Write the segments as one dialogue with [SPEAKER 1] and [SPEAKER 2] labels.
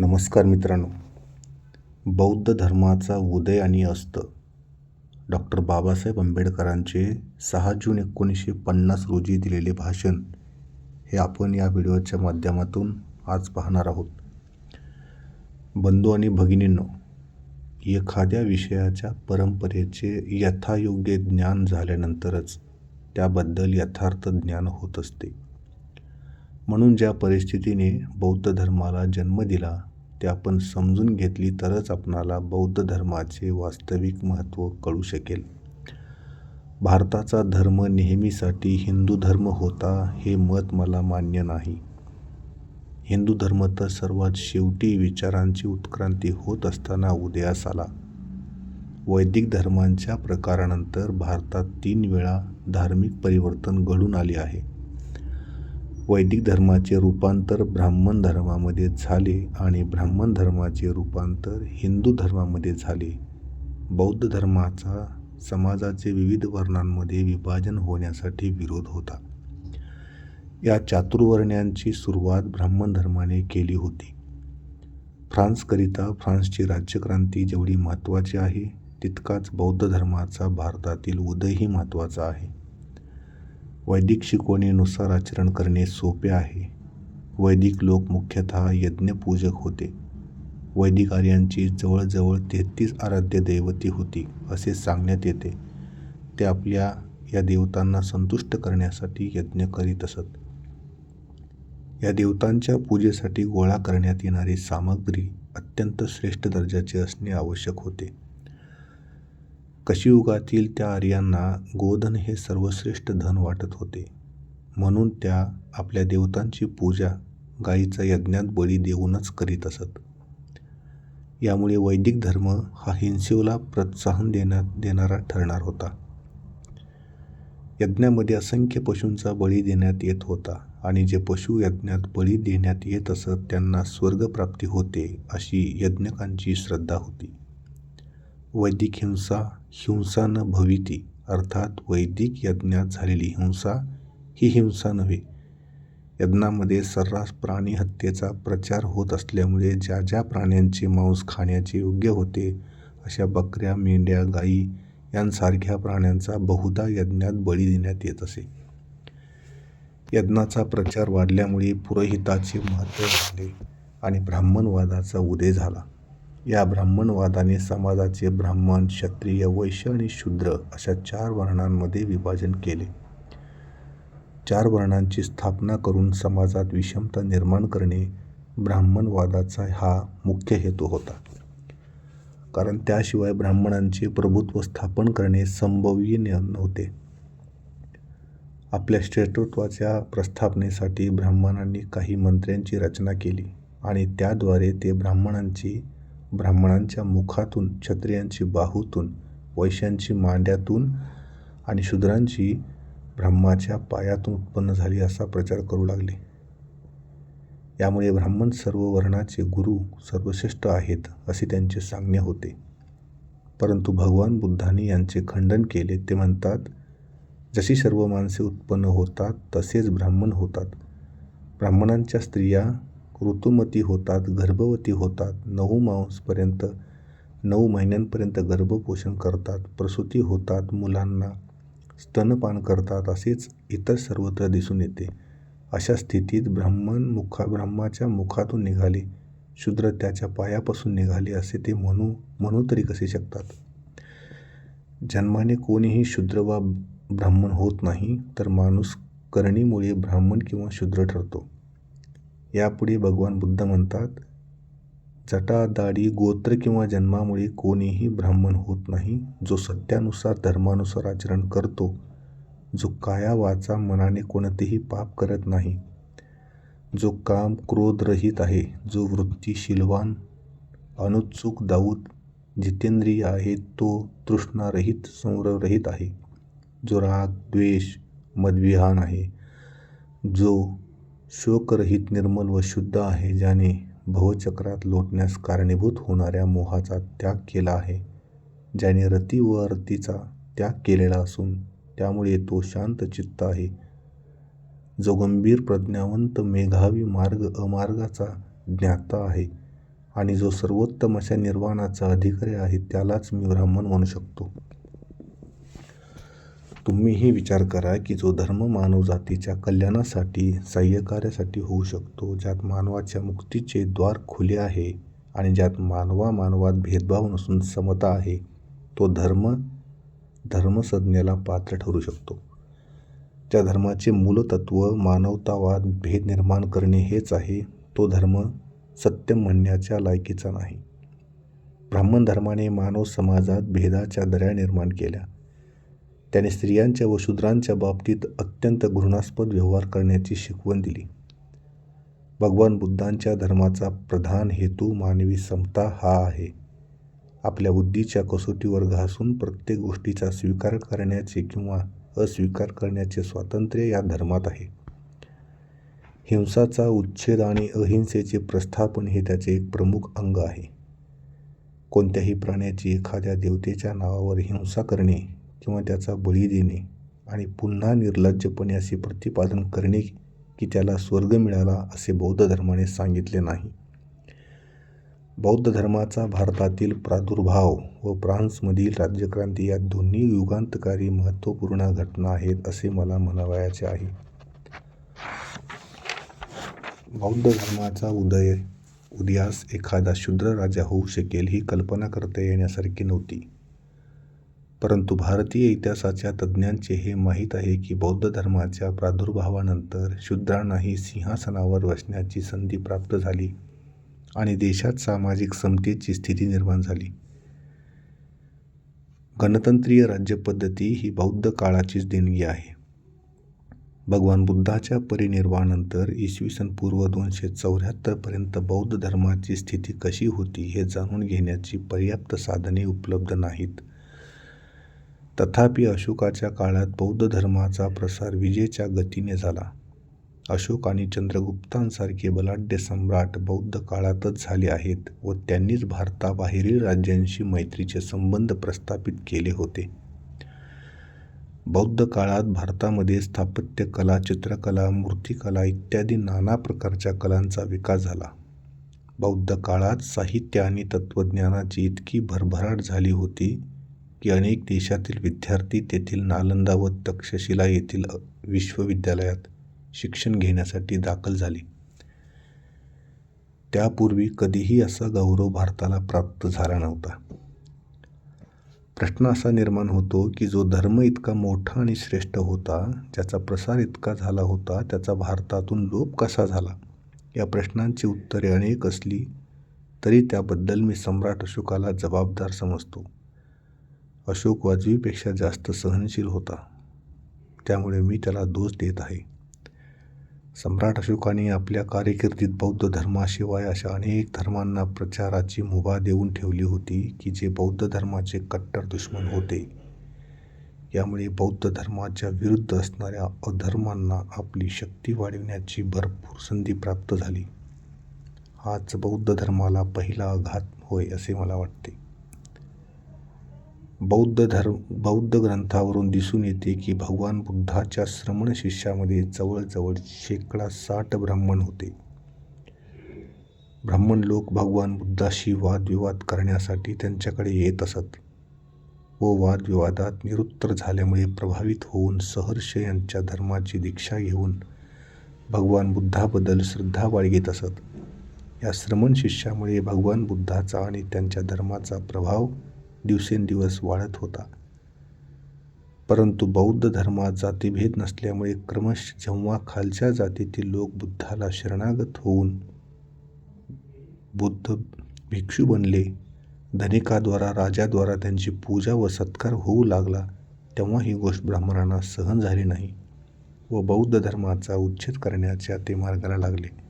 [SPEAKER 1] नमस्कार मित्रांनो. बौद्ध धर्माचा उदय आणि अस्त. डॉक्टर बाबासाहेब आंबेडकरांचे सहा जून एकोणीसशे पन्नास रोजी दिलेले भाषण हे आपण या व्हिडिओच्या माध्यमातून आज पाहणार आहोत. बंधू आणि भगिनींनो एखाद्या विषयाच्या परंपरेचे यथायोग्य ज्ञान झाल्यानंतरच त्याबद्दल यथार्थ ज्ञान होत असते. म्हणून ज्या परिस्थितीने बौद्ध धर्माला जन्म दिला ते आपण समजून घेतली तरच आपणाला बौद्ध धर्माचे वास्तविक महत्त्व कळू शकेल. भारताचा धर्म नेहमीसाठी हिंदू धर्म होता हे मत मला मान्य नाही. हिंदू धर्म तर सर्वात शेवटी विचारांची उत्क्रांती होत असताना उदयास आला. वैदिक धर्मांच्या प्रकारानंतर भारतात तीन वेळा धार्मिक परिवर्तन घडून आले आहे. वैदिक धर्माचे रूपांतर ब्राह्मण धर्मामध्ये झाले आणि ब्राह्मण धर्माचे रूपांतर हिंदू धर्मामध्ये झाले. बौद्ध धर्माचा समाजाचे विविध वर्णांमध्ये विभाजन होण्यासाठी विरोध होता. या चातुर्वर्ण्यांची सुरुवात ब्राह्मण धर्माने केली होती. फ्रान्सकरिता फ्रान्सची राज्यक्रांती जेवढी महत्त्वाची आहे तितकाच बौद्ध धर्माचा भारतातील उदयही महत्त्वाचा आहे. वैदिक शिकवणीनुसार आचरण करणे सोपे आहे. वैदिक लोक मुख्यतः यज्ञपूजक होते. वैदिक आर्यांची जवळजवळ तेहतीस आराध्य दैवती होती असे सांगण्यात येते. ते आपल्या या देवतांना संतुष्ट करण्यासाठी यज्ञ करीत असत. या देवतांच्या पूजेसाठी गोळा करण्यात येणारी सामग्री अत्यंत श्रेष्ठ दर्जाची असणे आवश्यक होते. कशियुगातील त्या आर्यांना गोधन हे सर्वश्रेष्ठ धन वाटत होते. म्हणून त्या आपल्या देवतांची पूजा गायीचा यज्ञात बळी देऊनच करीत असत. यामुळे वैदिक धर्म हा हिंसेला प्रोत्साहन देण्यात देणारा ठरणार होता. यज्ञामध्ये असंख्य पशूंचा बळी देण्यात येत होता आणि जे पशु यज्ञात बळी देण्यात येत असत त्यांना स्वर्गप्राप्ती होते अशी यज्ञकांची श्रद्धा होती. वैदिक हिंसा हिंसा न भविती अर्थात वैदिक यज्ञात झालेली हिंसा ही हिंसा नव्हे. यज्ञामध्ये सर्रास प्राणी हत्येचा प्रचार होत असल्यामुळे ज्या ज्या प्राण्यांचे मांस खाण्याचे योग्य होते अशा बकऱ्या मेंढ्या गायी यांसारख्या प्राण्यांचा बहुधा यज्ञात बळी देण्यात येत असे. यज्ञाचा प्रचार वाढल्यामुळे पुरोहिताचे महत्त्व वाढले आणि ब्राह्मणवादाचा उदय झाला. या ब्राह्मणवादाने समाजाचे ब्राह्मण क्षत्रिय वैश्य आणि शूद्र अशा चार वर्णांमध्ये विभाजन केले. चार वर्णांची स्थापना करून समाजात विषमता निर्माण करणे ब्राह्मणवादाचा हा मुख्य हेतू होता. कारण त्याशिवाय ब्राह्मणांचे प्रभुत्व स्थापन करणे संभव्य नव्हते. आपल्या श्रेष्ठत्वाच्या प्रस्थापनेसाठी ब्राह्मणांनी काही मंत्र्यांची रचना केली आणि त्याद्वारे ते ब्राह्मणांची ब्राह्मणांच्या मुखातून क्षत्रियांची बाहूतून वैश्यांची मांड्यातून आणि शूद्रांची ब्रह्माच्या पायातून उत्पन्न झाली असा प्रचार करू लागले. यामुळे ब्राह्मण सर्व वर्णाचे गुरु सर्वश्रेष्ठ आहेत असे त्यांचे सांगणे होते. परंतु भगवान बुद्धांनी यांचे खंडन केले. ते म्हणतात जशी सर्व माणसे उत्पन्न होतात तसेच ब्राह्मण होतात. ब्राह्मणांच्या स्त्रिया ऋतुमती होतात गर्भवती होतात नऊ मांसपर्यंत नऊ महिन्यांपर्यंत गर्भपोषण करतात प्रसूती होतात मुलांना स्तनपान करतात असेच इतर सर्वत्र दिसून येते. अशा स्थितीत ब्राह्मण मुखा ब्रह्माच्या मुखातून निघाले शूद्र त्याच्या पायापासून निघाले असे ते म्हणू म्हणू तरी कसे शकतात? जन्माने कोणीही शूद्र वा ब्राह्मण होत नाही तर माणूस करणीमुळे ब्राह्मण किंवा शूद्र ठरतो. यापुढे भगवान बुद्ध म्हणतात जटा दाढी गोत्र किंवा जन्मामुळे कोणीही ब्राह्मण होत नाही जो सत्यानुसार धर्मानुसार आचरण करतो जो काया वाचा मनाने कोणतेही पाप करत नाही जो काम क्रोधरहित आहे जो वृत्तीशीलवान अनुत्सुक दाऊद जितेंद्रिय आहे तो तृष्णारहित संरहित आहे जो राग द्वेष मदविहान आहे जो शोकरहित निर्मल व शुद्ध आहे ज्याने भवचक्रात लोटण्यास कारणीभूत होणाऱ्या मोहाचा त्याग केला आहे. ज्याने रती व रतीचा त्याग केलेला असून त्यामुळे तो शांत चित्त आहे. जो गंभीर प्रज्ञावंत मेघावी मार्ग अमार्गाचा ज्ञाता आहे आणि जो सर्वोत्तम अशा निर्वाणाचा अधिकारी आहे त्यालाच मी ब्राह्मण म्हणू शकतो. तुम्हीही विचार करा की जो धर्म मानवजातीच्या कल्याणासाठी सहाय्यकार्यासाठी होऊ शकतो ज्यात मानवाच्या मुक्तीचे द्वार खुले आहे आणि ज्यात मानवा मानवात भेदभाव नसून समता आहे तो धर्म धर्मसंज्ञेला पात्र ठरू शकतो. ज्या धर्माचे मूलतत्व मानवतावाद भेद निर्माण करणे हेच आहे तो धर्म सत्य म्हणण्याच्या लायकीचा नाही. ब्राह्मण धर्माने मानव समाजात भेदाच्या दऱ्या निर्माण केल्या. त्याने स्त्रियांच्या व शूद्रांच्या बाबतीत अत्यंत घृणास्पद व्यवहार करण्याची शिकवण दिली. भगवान बुद्धांच्या धर्माचा प्रधान हेतू मानवी समता हा आहे. आपल्या बुद्धीच्या कसोटीवर घासून प्रत्येक गोष्टीचा स्वीकार करण्याचे किंवा अस्वीकार करण्याचे स्वातंत्र्य या धर्मात आहे. हिंसाचा उच्छेद आणि अहिंसेचे प्रस्थापन हे त्याचे एक प्रमुख अंग आहे. कोणत्याही प्राण्याची एखाद्या देवतेच्या नावावर हिंसा करणे किंवा त्याचा बळी देणे आणि पुन्हा निर्लज्जपणे असे प्रतिपादन करणे की त्याला स्वर्ग मिळाला असे बौद्ध धर्माने सांगितले नाही. बौद्ध धर्माचा भारतातील प्रादुर्भाव व फ्रान्समधील राज्यक्रांती या दोन्ही युगांतकारी महत्त्वपूर्ण घटना आहेत असे मला म्हणावयाचे आहे. बौद्ध धर्माचा उदय उदयास एखादा शूद्र राजा होऊ शकेल ही कल्पना करता येण्यासारखी नव्हती. परंतु भारतीय इतिहासाच्या तज्ज्ञांचे हे माहीत आहे की बौद्ध धर्माच्या प्रादुर्भावानंतर शूद्रांनाही सिंहासनावर बसण्याची संधी प्राप्त झाली आणि देशात सामाजिक समतेची स्थिती निर्माण झाली. गणतंत्रीय राज्यपद्धती ही बौद्ध काळाचीच देणगी आहे. भगवान बुद्धाच्या परिनिर्वाणानंतर इसवी सन पूर्व दोनशे चौऱ्याहत्तरपर्यंत बौद्ध धर्माची स्थिती कशी होती हे जाणून घेण्याची पर्याप्त साधने उपलब्ध नाहीत. तथापि अशोकाच्या काळात बौद्ध धर्माचा प्रसार विजेच्या गतीने झाला. अशोक आणि चंद्रगुप्तांसारखे बलाढ्य सम्राट बौद्ध काळातच झाले आहेत व त्यांनीच भारताबाहेरील राज्यांशी मैत्रीचे संबंध प्रस्थापित केले होते. बौद्ध काळात भारतामध्ये स्थापत्य कला चित्रकला मूर्तिकला इत्यादी नाना प्रकारच्या कलांचा विकास झाला. बौद्ध काळात साहित्य आणि तत्त्वज्ञानाची इतकी भरभराट झाली होती की अनेक देशातील विद्यार्थी तेथील नालंदा व तक्षशिला येथील विश्वविद्यालयात शिक्षण घेण्यासाठी दाखल झाले. त्यापूर्वी कधीही असा गौरव भारताला प्राप्त झाला नव्हता. प्रश्न असा निर्माण होतो की जो धर्म इतका मोठा आणि श्रेष्ठ होता ज्याचा प्रसार इतका झाला होता त्याचा भारतातून लोप कसा झाला? या प्रश्नांची उत्तरे अनेक असली तरी त्याबद्दल मी सम्राट अशोकाला जबाबदार समजतो. अशोक वाजवीपेक्षा जास्त सहनशील होता. त्यामुळे मी त्याला दोष देत आहे. सम्राट अशोकाने आपल्या कारकिर्दीत बौद्ध धर्माशिवाय अशा अनेक धर्मांना प्रचाराची मुभा देऊन ठेवली होती की जे बौद्ध धर्माचे कट्टर दुश्मन होते. यामुळे बौद्ध धर्माच्या विरुद्ध असणाऱ्या अधर्मांना आपली शक्ती वाढविण्याची भरपूर संधी प्राप्त झाली. हाच बौद्ध धर्माला पहिला आघात होय असे मला वाटते. बौद्ध धर्म बौद्ध ग्रंथावरून दिसून येते की भगवान बुद्धाच्या श्रमण शिष्यामध्ये जवळजवळ शेकडा साठ ब्राह्मण होते. ब्राह्मण लोक भगवान बुद्धाशी वादविवाद करण्यासाठी त्यांच्याकडे येत असत व वादविवादात निरुत्तर झाल्यामुळे प्रभावित होऊन सहर्ष यांच्या धर्माची दीक्षा घेऊन भगवान बुद्धाबद्दल श्रद्धा बाळगीत असत. या श्रमण शिष्यामुळे भगवान बुद्धाचा आणि त्यांच्या धर्माचा प्रभाव दिवसेंदिवस वाढत होता. परंतु बौद्ध धर्मात जातीभेद नसल्यामुळे क्रमश जेव्हा खालच्या जातीतील लोक बुद्धाला शरणागत होऊन बुद्ध भिक्षू बनले धनिकाद्वारा राजाद्वारा त्यांची पूजा व सत्कार होऊ लागला तेव्हा ही गोष्ट ब्राह्मणांना सहन झाली नाही व बौद्ध धर्माचा उच्छेद करण्याच्या ते मार्गाला लागले.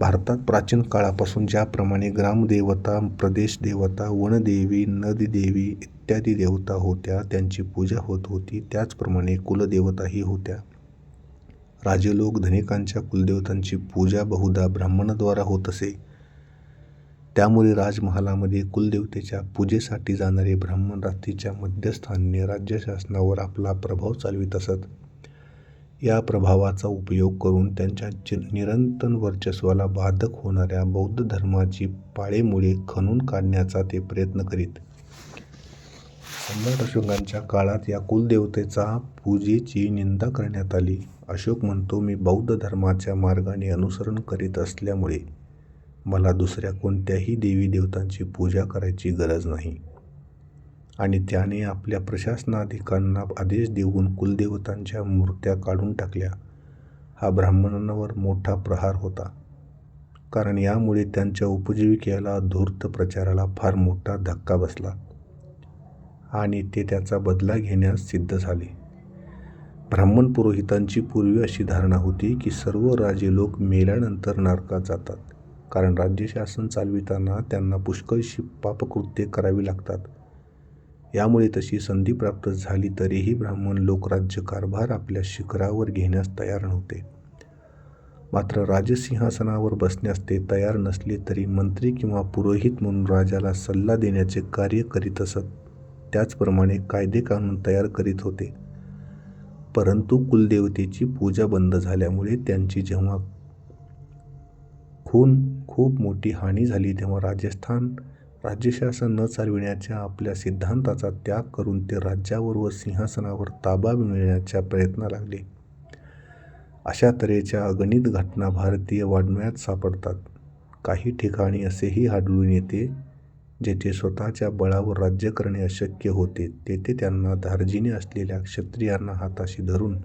[SPEAKER 1] भारतात प्राचीन काळापासून ज्याप्रमाणे ग्रामदेवता प्रदेश देवता वनदेवी नदीदेवी इत्यादी देवता होत्या त्यांची पूजा होत होती त्याचप्रमाणे कुलदेवताही होत्या. राजलोक धनिकांच्या कुलदेवतांची पूजा बहुधा ब्राह्मणाद्वारा होत असे. त्यामुळे राजमहालामध्ये कुलदेवतेच्या पूजेसाठी जाणारे ब्राह्मण रात्रीच्या मध्यस्थानी राज्यशासनावर आपला प्रभाव चालवित असत. या प्रभावाचा उपयोग करून त्यांच्या चि निरंतर वर्चस्वाला बाधक होणाऱ्या बौद्ध धर्माची पाळेमुळे खणून काढण्याचा ते प्रयत्न करीत. सम्राट अशोकांच्या काळात या कुलदेवतेचा पूजेची निंदा करण्यात आली. अशोक म्हणतो मी बौद्ध धर्माच्या मार्गाने अनुसरण करीत असल्यामुळे मला दुसऱ्या कोणत्याही देवीदेवतांची पूजा करायची गरज नाही आणि त्याने आपल्या प्रशासनाधिकांना आदेश देऊन कुलदेवतांच्या मूर्त्या काढून टाकल्या. हा ब्राह्मणांवर मोठा प्रहार होता, कारण यामुळे त्यांच्या उपजीविकेला, धूर्त प्रचाराला फार मोठा धक्का बसला आणि ते त्याचा बदला घेण्यास सिद्ध झाले. ब्राह्मण पुरोहितांची पूर्वी अशी धारणा होती की सर्व राजे लोक मेल्यानंतर नरकात जातात, कारण राज्यशासन चालविताना त्यांना पुष्कळशी पापकृत्ये करावी लागतात. यामुळे तशी संधी प्राप्त झाली तरीही ब्राह्मण लोक राज्यकारभार आपल्या शिखरावर घेण्यास तयार नव्हते. मात्र राजसिंहासनावर बसण्यास ते तयार नसले तरी मंत्री किंवा पुरोहित म्हणून राजाला सल्ला देण्याचे कार्य करीत असत. त्याचप्रमाणे कायदे-कानून तयार करीत होते. परंतु कुलदेवतेची पूजा बंद झाल्यामुळे त्यांची जेव्हा खून खूप मोठी हानी झाली तेव्हा राजस्थान राज्यशासन न चालविण्याच्या आपल्या सिद्धांताचा त्याग करून ते राज्यावर व सिंहासनावर ताबा मिळवण्याच्या प्रयत्न लागले. अशा तऱ्हेच्या अगणित घटना भारतीय वाङ्मयात सापडतात. काही ठिकाणी असेही आढळून येते जेथे स्वतःच्या बळावर राज्य करणे अशक्य होते तेथे त्यांना धार्जिने असलेल्या क्षत्रियांना हाताशी धरून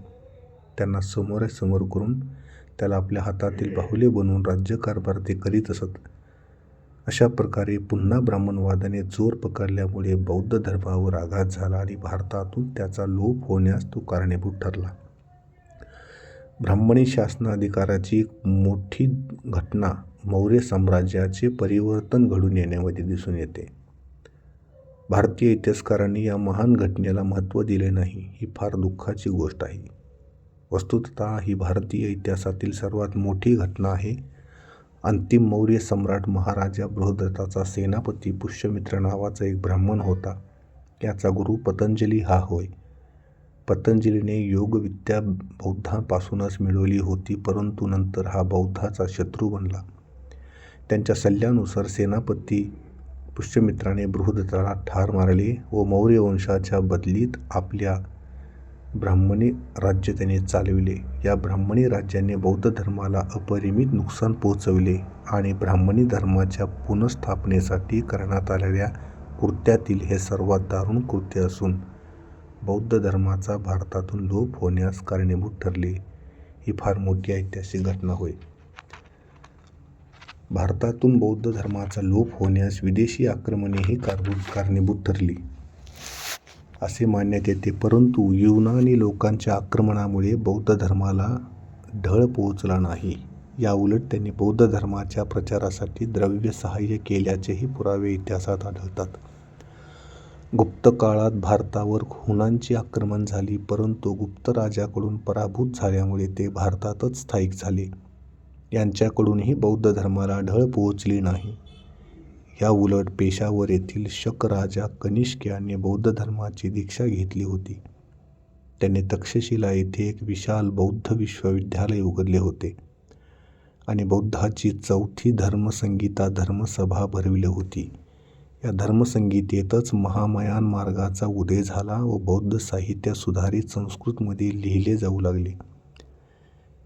[SPEAKER 1] त्यांना समोरासमोर करून त्याला आपल्या हातातील बाहुले बनवून राज्यकारभार ते करीत असत. अशा प्रकारे पुन्हा ब्राह्मणवादाने जोर पकडल्यामुळे बौद्ध धर्मावर आघात झाला आणि भारतातून त्याचा लोप होण्यास तो कारणीभूत ठरला. ब्राह्मणी शासनाधिकाराची एक मोठी घटना मौर्य साम्राज्याचे परिवर्तन घडून येण्यामध्ये दिसून येते. भारतीय इतिहासकारांनी या महान घटनेला महत्त्व दिले नाही, ही फार दुःखाची गोष्ट आहे. वस्तुतः ही भारतीय इतिहासातील सर्वात मोठी घटना आहे. अंतिम मौर्य सम्राट महाराजा बृहद्रथाचा सेनापती पुष्यमित्र नावाचा एक ब्राह्मण होता. याचा गुरु पतंजली हा होय. पतंजलीने योगविद्या बौद्धांपासूनच मिळवली होती परंतु नंतर हा बौद्धाचा शत्रू बनला. त्यांच्या सल्ल्यानुसार सेनापती पुष्यमित्राने बृहद्रथाला ठार मारले व मौर्य वंशाच्या बदलीत आपल्या ब्राह्मणी राज्य त्याने चालविले. या ब्राह्मणी राज्याने बौद्ध धर्माला अपरिमित नुकसान पोहोचविले आणि ब्राह्मणी धर्माच्या पुनर्स्थापनेसाठी करण्यात आलेल्या कृत्यातील हे सर्वात दारुण कृत्य असून बौद्ध धर्माचा भारतातून लोप होण्यास कारणीभूत ठरले. ही फार मोठी ऐतिहासिक घटना होय. भारतातून बौद्ध धर्माचा लोप होण्यास विदेशी आक्रमणेही कारणीभूत ठरली, असे मानण्यात येते. परंतु युनानी लोकांच्या आक्रमणामुळे बौद्ध धर्माला ढळ पोहोचला नाही. याउलट त्यांनी बौद्ध धर्माच्या प्रचारासाठी द्रव्य सहाय्य केल्याचेही पुरावे इतिहासात आढळतात. गुप्त काळात भारतावर हुनांची आक्रमण झाली परंतु गुप्त राजाकडून पराभूत झाल्यामुळे ते भारतातच स्थायिक झाले. यांच्याकडूनही बौद्ध धर्माला ढळ पोहोचली नाही. याउलट पेशावर येथील शक राजा कनिष्क याने बौद्ध धर्माची दीक्षा घेतली होती. त्याने तक्षशिला येथे एक विशाल बौद्ध विश्वविद्यालय उघडले होते आणि बौद्धाची चौथी धर्मसंगीता धर्मसभा भरविली होती. या धर्मसंगीतेतच महामयान मार्गाचा उदय झाला व बौद्ध साहित्य सुधारित संस्कृतमध्ये लिहिले जाऊ लागले.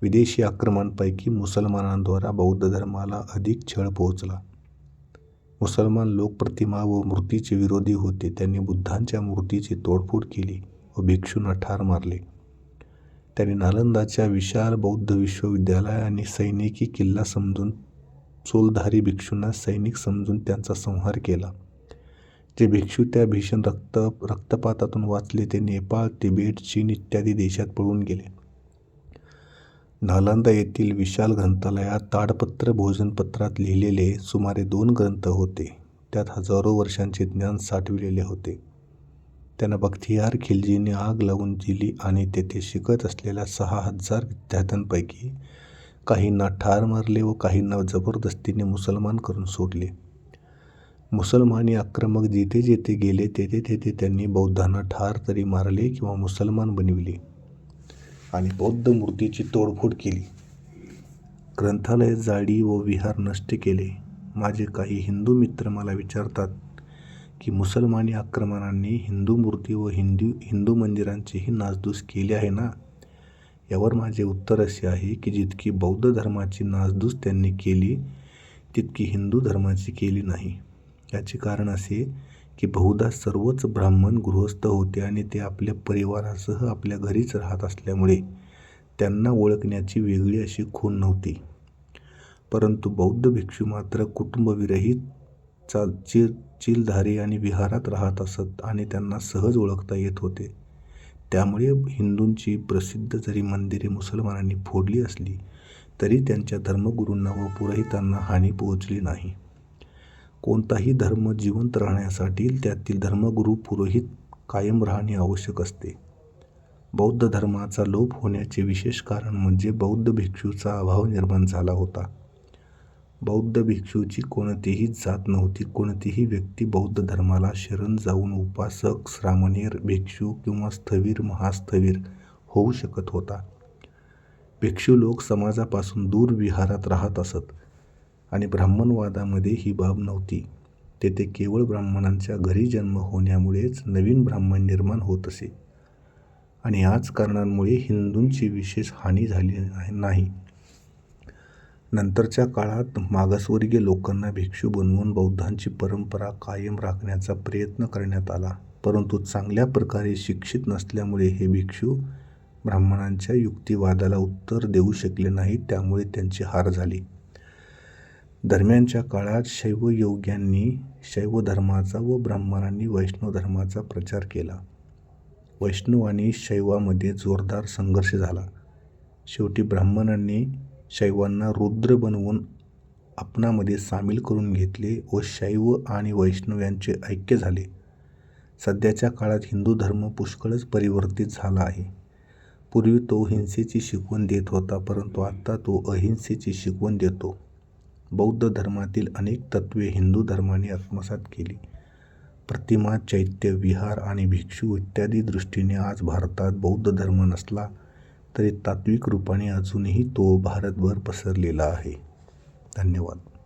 [SPEAKER 1] विदेशी आक्रमणांपैकी मुसलमानांद्वारा बौद्ध धर्माला अधिक छळ पोहोचला. मुसलमान लोक प्रतिमा व मूर्तीचे विरोधी होते. त्यांनी बुद्धांच्या मूर्तीची तोडफोड केली व भिक्षूंना ठार मारले. त्यांनी नालंदाच्या विशाल बौद्ध विश्वविद्यालय आणि सैनिकी किल्ला समजून चोलधारी भिक्षूंना सैनिक समजून त्यांचा संहार केला. जे भिक्षू त्या भीषण रक्त रक्तपातातून वाचले ते नेपाळ, तिबेट, चीन इत्यादी देशात पळून गेले. नालंदा येथील विशाल ग्रंथालयात ताडपत्र भोजनपत्रात लिहिलेले सुमारे दोन ग्रंथ होते. त्यात हजारो वर्षांचे ज्ञान साठविलेले होते. त्यांना बख्तियार खिलजीने आग लावून दिली आणि तेथे शिकत असलेल्या सहा हजार विद्यार्थ्यांपैकी काहींना ठार मारले व काहींना जबरदस्तीने मुसलमान करून सोडले. मुसलमानी आक्रमक जिथे जेथे गेले तेथे तेथे त्यांनी बौद्धांना ठार तरी मारले किंवा मुसलमान बनविले. आणि बौद्ध मूर्तीची तोडफोड केली. ग्रंथालय जाडी व विहार नष्ट केले. माझे काही हिंदू मित्र मला विचारतात की मुसलमानी आक्रमणांनी हिंदू मूर्ती व हिंदू हिंदू मंदिरांचीही नासधूस केली आहे ना? यावर माझे उत्तर असे आहे की जितकी बौद्ध धर्माची नासधूस त्यांनी केली तितकी हिंदू धर्माची केली नाही. याचे कारण असे की बहुधा सर्वच ब्राह्मण गृहस्थ होते आणि ते आपल्या परिवारासह आपल्या घरीच राहत असल्यामुळे त्यांना ओळखण्याची वेगळी अशी खूण नव्हती. परंतु बौद्ध भिक्षू मात्र कुटुंबविरहित चाल चिल चिलधारी आणि विहारात राहत असत आणि त्यांना सहज ओळखता येत होते. त्यामुळे हिंदूंची प्रसिद्ध जरी मंदिरे मुसलमानांनी फोडली असली तरी त्यांच्या धर्मगुरूंना व पुरोहितांना हानी पोहोचली नाही. कोणताही धर्म जिवंत राहण्यासाठी त्यातील धर्मगुरू पुरोहित कायम राहणे आवश्यक असते. बौद्ध धर्माचा लोप होण्याचे विशेष कारण म्हणजे बौद्ध भिक्षूचा अभाव निर्माण झाला होता. बौद्ध भिक्षूची कोणतीही जात नव्हती कोणतीही व्यक्ती बौद्ध धर्माला शरण जाऊन उपासक श्रामणेर भिक्षू किंवा स्थवीर महास्थवीर होऊ शकत होता. भिक्षू लोक समाजापासून दूर विहारात राहत असत. आणि ब्राह्मणवादामध्ये ही बाब नव्हती. तेथे केवळ ब्राह्मणांच्या घरी जन्म होण्यामुळेच नवीन ब्राह्मण निर्माण होत असे. आणि याच कारणांमुळे हिंदूंची विशेष हानी झाली नाही. नंतरच्या काळात मागासवर्गीय लोकांना भिक्षू बनवून बौद्धांची परंपरा कायम राखण्याचा प्रयत्न करण्यात आला. परंतु चांगल्या प्रकारे शिक्षित नसल्यामुळे हे भिक्षू ब्राह्मणांच्या युक्तिवादाला उत्तर देऊ शकले नाहीत त्यामुळे त्यांची हार झाली. दरम्यानच्या काळात शैवयोग्यांनी शैव धर्माचा व ब्राह्मणांनी वैष्णव धर्माचा प्रचार केला. वैष्णव आणि शैवामध्ये जोरदार संघर्ष झाला. शेवटी ब्राह्मणांनी शैवांना रुद्र बनवून आपणामध्ये सामील करून घेतले व शैव आणि वैष्णव यांचे ऐक्य झाले. सध्याच्या काळात हिंदू धर्म पुष्कळच परिवर्तित झाला आहे. पूर्वी तो हिंसेची शिकवण देत होता परंतु आत्ता तो अहिंसेची शिकवण देतो. बौद्ध धर्मातील अनेक तत्त्वे हिंदू धर्माने आत्मसात केली. प्रतिमा चैत्य विहार आणि भिक्षू इत्यादी दृष्टीने आज भारतात बौद्ध धर्म नसला तरी तात्विक रूपाने अजूनही तो भारतभर पसरलेला आहे. धन्यवाद.